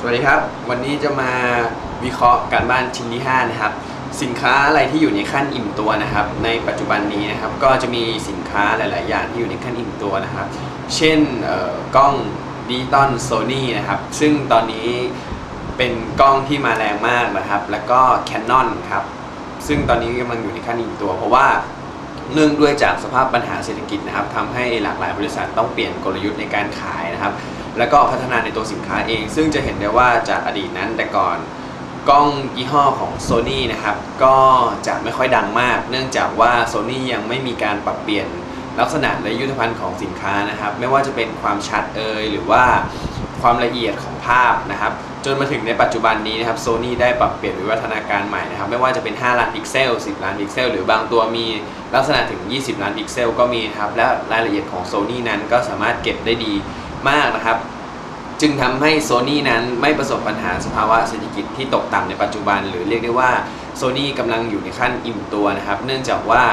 สวัสดีครับ วันนี้จะมาวิเคราะห์การบ้านชิ้นที่ 5 นะครับ สินค้าอะไรที่อยู่ในขั้นอิ่มตัวนะครับ ในปัจจุบันนี้นะครับ ก็จะมีสินค้าหลาย ๆ อย่างที่อยู่ในขั้นอิ่มตัวนะครับ เช่นกล้องดิจิตอลโซนี่นะครับ ซึ่งตอนนี้เป็นกล้องที่มาแรงมากนะครับ แล้วก็ Canon ครับ ซึ่งตอนนี้กำลังอยู่ในขั้นอิ่มตัว เพราะว่าเนื่องด้วยจากสภาพปัญหาเศรษฐกิจนะครับทำให้หลากหลายบริษัทต้องเปลี่ยนกลยุทธ์ในการขายนะครับ แล้วก็พัฒนาในตัวสินค้าเอง ซึ่งจะเห็นได้ว่าจากอดีตนั้นแต่ก่อนกล้องยี่ห้อของ Sony นะครับ ก็จะไม่ค่อยดังมาก เนื่องจากว่า Sony ยังไม่มีการปรับเปลี่ยนลักษณะและยุทธภัณฑ์ของสินค้านะครับ ไม่ว่าจะเป็นความชัดเอ่ยหรือว่าความละเอียดของภาพนะครับ จนมาถึงในปัจจุบันนี้นะครับ Sony ได้ปรับเปลี่ยนวิวัฒนาการใหม่นะครับ ไม่ว่าจะเป็น 5 ล้านพิกเซล 10 ล้านพิกเซล หรือบางตัวมีลักษณะถึง 20 ล้านพิกเซลก็มีครับ และรายละเอียดของ Sony นั้นก็สามารถเก็บได้ดี มากนะครับ จึงทำให้ Sony นั้นไม่ประสบปัญหาสภาวะเศรษฐกิจที่ตกต่ำในปัจจุบัน หรือเรียกได้ว่า Sony กำลังอยู่ในขั้นอิ่มตัวนะครับ เนื่องจากว่า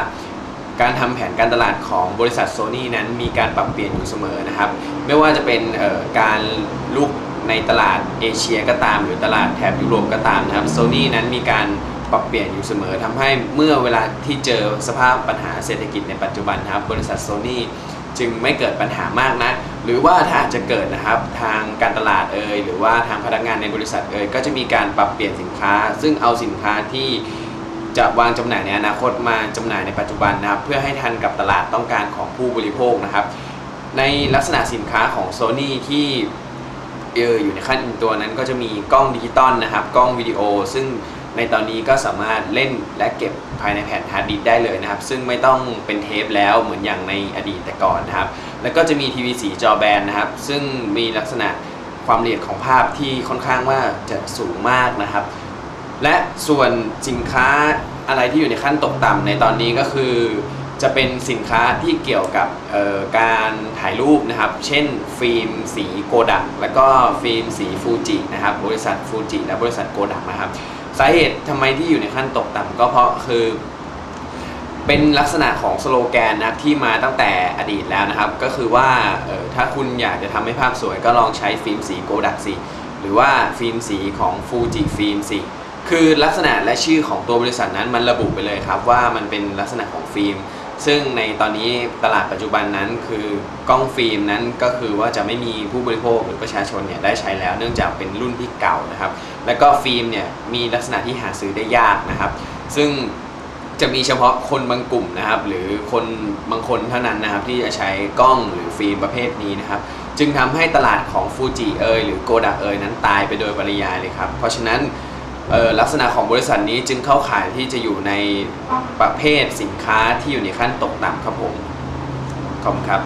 การทำแผนการตลาดของบริษัท Sony นั้นมีการปรับเปลี่ยนอยู่เสมอนะครับ ไม่ว่าจะเป็นการลุกในตลาดเอเชียก็ตาม หรือตลาดแถบยุโรปก็ตามนะครับ Sony นั้นมีการปรับเปลี่ยนอยู่เสมอทำให้เมื่อเวลาที่เจอสภาพปัญหาเศรษฐกิจในปัจจุบันนะครับ บริษัท Sony จึงไม่เกิดปัญหามากนะ หรือว่าถ้าอาจจะเกิดนะครับทางการตลาดเอ่ยหรือว่าทางพนักงานในบริษัทเอ่ยก็จะมีการปรับเปลี่ยนสินค้า ซึ่งเอาสินค้าที่จะวางจำหน่ายในอนาคตมาจำหน่ายในปัจจุบันนะครับเพื่อให้ทันกับตลาดต้องการของผู้บริโภคนะครับ ในลักษณะสินค้าของ Sony ที่เอออยู่ในขั้นอิ่มตัวนั้นก็จะมีกล้องดิจิตอลนะครับ กล้องวิดีโอ ซึ่ง ในตอนนี้ก็สามารถเล่นและเก็บภายในแผ่นฮาร์ดดิสได้เลยนะครับ ซึ่งไม่ต้องเป็นเทปแล้วเหมือนอย่างในอดีตแต่ก่อนนะครับ แล้วก็จะมีทีวีสีจอแบนนะครับ ซึ่งมีลักษณะความละเอียดของภาพที่ค่อนข้างว่าจะสูงมากนะครับ และส่วนสินค้าอะไรที่อยู่ในขั้นตกต่ำในตอนนี้ก็คือ จะเป็นสินค้าที่เกี่ยวกับการถ่ายรูปนะครับ เช่น ฟิล์มสีโกดัก แล้วก็ฟิล์มสีฟูจินะครับ บริษัทฟูจิและบริษัทโกดักนะครับ สาเหตุทำไมที่อยู่ในขั้นตกต่ำก็เพราะคือ เป็นลักษณะของสโลแกนนะครับที่มาตั้งแต่อดีตแล้วนะครับ ก็คือว่าเออถ้าคุณอยากจะทำให้ภาพสวยก็ลองใช้ฟิล์มสีโกดักสิหรือว่าฟิล์มสีของฟูจิฟิล์มสิคือลักษณะและชื่อของตัวบริษัทนั้นมันระบุไปเลยครับว่ามันเป็นลักษณะของฟิล์ม ซึ่งในตอนนี้ตลาดปัจจุบันนั้นคือกล้องฟิล์มนั้นก็คือว่าจะไม่มีผู้บริโภคหรือประชาชนเนี่ยได้ใช้แล้ว เนื่องจากเป็นรุ่นที่เก่านะครับ แล้วก็ฟิล์มเนี่ยมีลักษณะที่หาซื้อได้ยากนะครับ ซึ่งจะมีเฉพาะคนบางกลุ่มนะครับ หรือคนบางคนเท่านั้นนะครับ ที่จะใช้กล้องหรือฟิล์มประเภทนี้นะครับ จึงทำให้ตลาดของฟูจิเอยหรือโกด a เอยนั้นตายไปโดยปริยายเลยครับ เพราะฉะนั้น ลักษณะของบริษัทนี้จึงเข้าข่ายที่จะอยู่ในประเภทสินค้าที่อยู่ในขั้นตกต่ำครับผมขอบคุณครับ